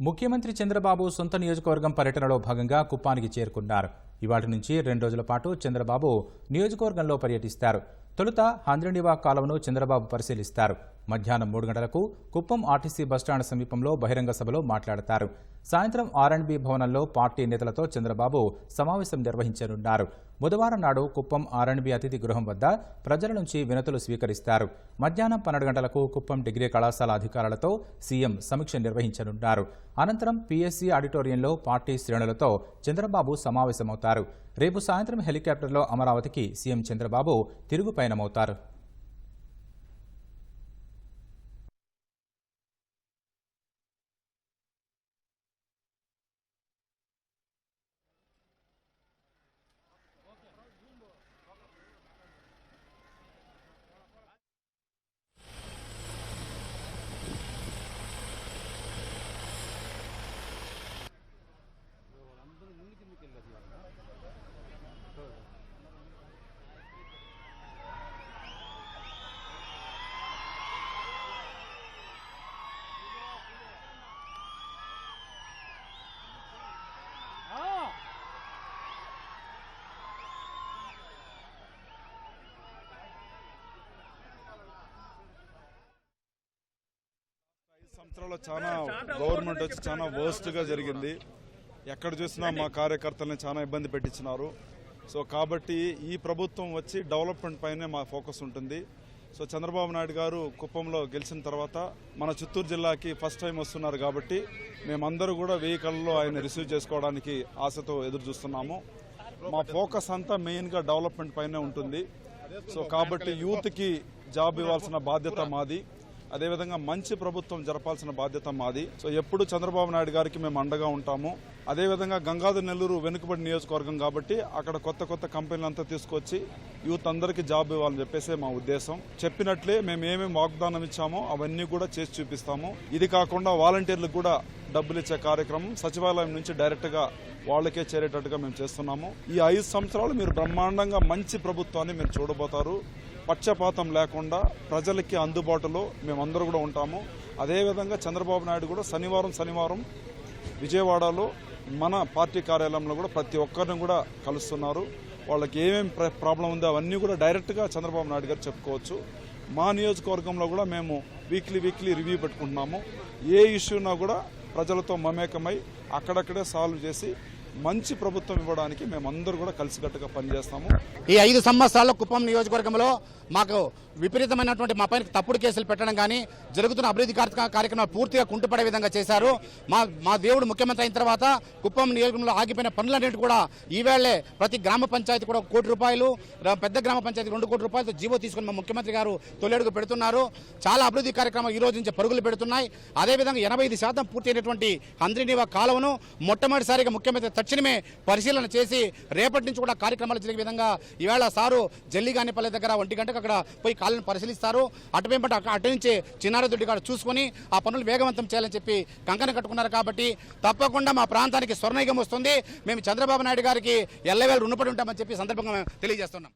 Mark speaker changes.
Speaker 1: ముఖ్యమంత్రి చంద్రబాబు సొంత నియోజకవర్గం పర్యటనలో భాగంగా కుప్పానికి చేరుకున్నారు. ఇవాటి నుంచి రెండు రోజుల పాటు చంద్రబాబు నియోజకవర్గంలో పర్యటిస్తారు. తొలుత హంద్రనివా కాలువను చంద్రబాబు పరిశీలిస్తారు. మధ్యాహ్నం మూడు గంటలకు కుప్పం ఆర్టీసీ బస్టాండ్ సమీపంలో బహిరంగ సభలో మాట్లాడతారు. సాయంత్రం ఆర్ఎండ్బి భవనంలో పార్టీ నేతలతో చంద్రబాబు సమావేశం నిర్వహించనున్నారు. బుధవారం నాడు కుప్పం ఆర్ఎండ్బి అతిథి గృహం వద్ద ప్రజల నుంచి వినతులు స్వీకరిస్తారు. మధ్యాహ్నం పన్నెండు గంటలకు కుప్పం డిగ్రీ కళాశాల అధికారులతో సీఎం సమీక్ష నిర్వహించనున్నారు. అనంతరం పీఎస్సీ ఆడిటోరియంలో పార్టీ శ్రేణులతో చంద్రబాబు సమావేశమవుతారు. రేపు సాయంత్రం హెలికాప్టర్లో అమరావతికి సీఎం చంద్రబాబు తిరుగు పయనమవుతారు
Speaker 2: ఐదు సంవత్సరాల్లో చాలా గవర్నమెంట్ వచ్చి చాలా వర్స్ట్గా జరిగింది. ఎక్కడ చూసినా మా కార్యకర్తల్ని చాలా ఇబ్బంది పెట్టించినారు. సో కాబట్టి ఈ ప్రభుత్వం వచ్చి డెవలప్మెంట్ పైనే మా ఫోకస్ ఉంటుంది. సో చంద్రబాబు నాయుడు గారు కుప్పంలో గెలిచిన తర్వాత మన చిత్తూరు జిల్లాకి ఫస్ట్ టైం వస్తున్నారు కాబట్టి మేమందరూ కూడా వెయ్యి కళ్ళలో ఆయన రిసీవ్ చేసుకోవడానికి ఆశతో ఎదురు చూస్తున్నాము. మా ఫోకస్ అంతా మెయిన్గా డెవలప్మెంట్ పైనే ఉంటుంది. సో కాబట్టి యూత్కి జాబ్ ఇవ్వాల్సిన బాధ్యత మాది. అదేవిధంగా మంచి ప్రభుత్వం జరపాల్సిన బాధ్యత మాది. సో ఎప్పుడు చంద్రబాబు నాయుడు గారికి మేము అండగా ఉంటాము. అదేవిధంగా గంగాధర్ నెల్లూరు వెనుకబడి నియోజకవర్గం కాబట్టి అక్కడ కొత్త కొత్త కంపెనీలు అంతా తీసుకొచ్చి యూత్ అందరికీ జాబ్ ఇవ్వాలని చెప్పేసి మా ఉద్దేశం. చెప్పినట్లే మేము ఏమేమి వాగ్దానం ఇచ్చామో అవన్నీ కూడా చేసి చూపిస్తాము. ఇది కాకుండా వాలంటీర్లకు కూడా డబ్బులు ఇచ్చే కార్యక్రమం సచివాలయం నుంచి డైరెక్ట్గా వాళ్ళకే చేరేటట్టుగా మేము చేస్తున్నాము. ఈ ఐదు సంవత్సరాలు మీరు బ్రహ్మాండంగా మంచి ప్రభుత్వాన్ని మీరు చూడబోతారు. పక్షపాతం లేకుండా ప్రజలకి అందుబాటులో మేమందరూ కూడా ఉంటాము. అదేవిధంగా చంద్రబాబు నాయుడు కూడా శనివారం శనివారం విజయవాడలో మన పార్టీ కార్యాలయంలో కూడా ప్రతి ఒక్కరిని కూడా కలుస్తున్నారు. వాళ్ళకి ఏమేమి ప్ర- ప్రాబ్లం ఉందో అవన్నీ కూడా డైరెక్ట్గా చంద్రబాబు నాయుడు గారు చెప్పుకోవచ్చు. మా నియోజకవర్గంలో కూడా మేము వీక్లీ వీక్లీ రివ్యూ పెట్టుకుంటున్నాము. ఏ ఇష్యూనా కూడా ప్రజలతో మమేకమై అక్కడక్కడే సాల్వ్ చేసి మంచి ప్రభుత్వం ఇవ్వడానికి మేమందరూ కూడా కలిసికట్టుగా పనిచేస్తాము.
Speaker 3: ఈ ఐదు సంవత్సరాల్లో కుప్పం నియోజకవర్గంలో మాకు విపరీతమైనటువంటి మా పైన తప్పుడు కేసులు పెట్టడం కానీ జరుగుతున్న అభివృద్ధి కార్యక్రమాలు పూర్తిగా కుంటుపడే విధంగా చేశారు. మా మా దేవుడు ముఖ్యమంత్రి అయిన తర్వాత కుప్పం నియోజకవర్గంలో ఆగిపోయిన పనులన్నింటి కూడా ఈవేళే ప్రతి గ్రామ పంచాయతీ కూడా కోటి రూపాయలు పెద్ద గ్రామ పంచాయతీ రెండు కోటి రూపాయలతో జీవో తీసుకుని మా ముఖ్యమంత్రి గారు తొలడుగు పెడుతున్నారు. చాలా అభివృద్ధి కార్యక్రమం ఈ రోజు నుంచి పరుగులు పెడుతున్నాయి. అదేవిధంగా ఎనభై ఐదు శాతం పూర్తయినటువంటి హంద్రినివా కాలువను మొట్టమొదటిసారిగా ముఖ్యమంత్రి తక్షణమే పరిశీలన చేసి రేపటి నుంచి కూడా కార్యక్రమాలు జరిగే విధంగా ఈవేళ సారు జల్లిగానిపల్లి దగ్గర ఒంటి గంటకు అక్కడ పోయి కాళ్ళను పరిశీలిస్తారు. అటువైపు అక్కడ అటు నుంచి చిన్నారదొడ్డి కాడ చూసుకొని ఆ పనులు వేగవంతం చేయాలని చెప్పి కంకణ కట్టుకున్నారు కాబట్టి తప్పకుండా మా ప్రాంతానికి స్వర్ణయుగం వస్తుంది. మేము చంద్రబాబు నాయుడు గారికి ఎల్లవేళ రుణపడి ఉంటామని చెప్పి సందర్భంగా తెలియజేస్తున్నాం.